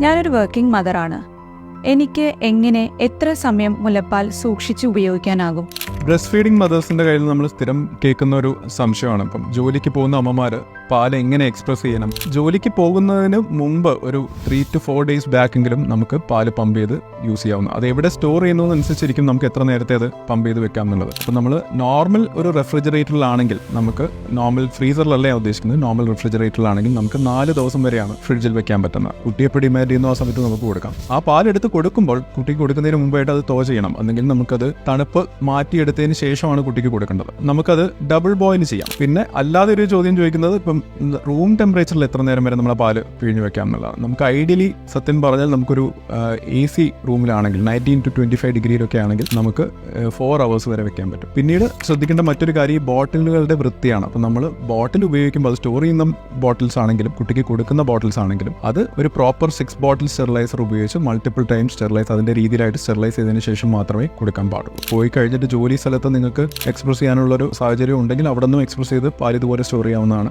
ഞാനൊരു വർക്കിംഗ് മദറാണ്. എനിക്ക് എങ്ങനെ എത്ര സമയം മുലപ്പാൽ സൂക്ഷിച്ച് ഉപയോഗിക്കാനാകും? ബ്രസ്റ്റ് ഫീഡിംഗ് മദേഴ്സിന്റെ കയ്യിൽ നമ്മൾ സ്ഥിരം കേൾക്കുന്ന ഒരു സംശയമാണ്. ഇപ്പം ജോലിക്ക് പോകുന്ന അമ്മമാര് പാൽ എങ്ങനെ എക്സ്പ്രസ് ചെയ്യണം? ജോലിക്ക് പോകുന്നതിന് മുമ്പ് ഒരു ത്രീ ടു ഫോർ ഡേയ്സ് ബാക്കെങ്കിലും നമുക്ക് പാൽ പമ്പ് ചെയ്ത് യൂസ് ചെയ്യാവുന്ന അത് എവിടെ സ്റ്റോർ ചെയ്യുന്നതനുസരിച്ചിരിക്കും നമുക്ക് എത്ര നേരത്തെ അത് പമ്പ് ചെയ്ത് വെക്കാം എന്നുള്ളത്. അപ്പോൾ നമ്മൾ നോർമൽ ഒരു റെഫ്രിജറേറ്ററിലാണെങ്കിൽ നമുക്ക് നോർമൽ ഫ്രീസറിലല്ലേ ഉദ്ദേശിക്കുന്നത്? നോർമൽ റെഫ്രിജറേറ്ററിലാണെങ്കിൽ നമുക്ക് നാല് ദിവസം വരെയാണ് ഫ്രിഡ്ജിൽ വെക്കാൻ പറ്റുന്നത്. കുട്ടിയെ പിടി ചെയ്യുന്ന ആ സമയത്ത് നമുക്ക് കൊടുക്കാം. ആ പാലെടുത്ത് കൊടുക്കുമ്പോൾ കുട്ടിക്ക് കൊടുക്കുന്നതിന് മുമ്പായിട്ട് അത് തോ ചെയ്യണം. അല്ലെങ്കിൽ നമുക്കത് തണുപ്പ് മാറ്റിയെടുത്തതിന് ശേഷമാണ് കുട്ടിക്ക് കൊടുക്കേണ്ടത്. നമുക്കത് ഡബിൾ ബോയിൽ ചെയ്യാം. പിന്നെ അല്ലാതെ ഒരു ചോദ്യം ചോദിക്കുന്നത് ഇപ്പം റൂം ടെമ്പറേച്ചറിൽ എത്ര നേരം വരെ നമ്മളെ പാൽ പിഴിഞ്ഞ് വെക്കാം എന്നുള്ളതാണ്. നമുക്ക് ഐഡിയലി സത്യം പറഞ്ഞാൽ നമുക്കൊരു എ സി റൂമിലാണെങ്കിൽ നയന്റീൻ ടു ട്വന്റി ഫൈവ് ഡിഗ്രിയിലൊക്കെ ആണെങ്കിൽ നമുക്ക് ഫോർ അവേഴ്സ് വരെ വെക്കാൻ പറ്റും. പിന്നീട് ശ്രദ്ധിക്കേണ്ട മറ്റൊരു കാര്യം ഈ ബോട്ടിലുകളുടെ വൃത്തിയാണ്. അപ്പം നമ്മൾ ബോട്ടിൽ ഉപയോഗിക്കുമ്പോൾ അത് സ്റ്റോർ ചെയ്യുന്ന ബോട്ടിൽസ് ആണെങ്കിലും കുട്ടിക്ക് കൊടുക്കുന്ന ബോട്ടിൽസ് ആണെങ്കിലും അത് ഒരു പ്രോപ്പർ സിക്സ് ബോട്ടിൽ സ്റ്റെറിലൈസർ ഉപയോഗിച്ച് മൾട്ടിപ്പിൾ ടൈം സ്റ്റെറിലൈസ് അതിന്റെ രീതിയിലായിട്ട് സ്റ്റെറിലൈസ് ചെയ്തതിന് ശേഷം മാത്രമേ കൊടുക്കാൻ പാടുള്ളൂ. പോയി കഴിഞ്ഞിട്ട് ജോലി സ്ഥലത്ത് നിങ്ങൾക്ക് എക്സ്പ്രസ് ചെയ്യാനുള്ള ഒരു സാഹചര്യം ഉണ്ടെങ്കിൽ അവിടെ നിന്നും എക്സ്പ്രസ് ചെയ്ത് പാൽ ഇതുപോലെ സ്റ്റോർ ചെയ്യാവുന്നതാണ്.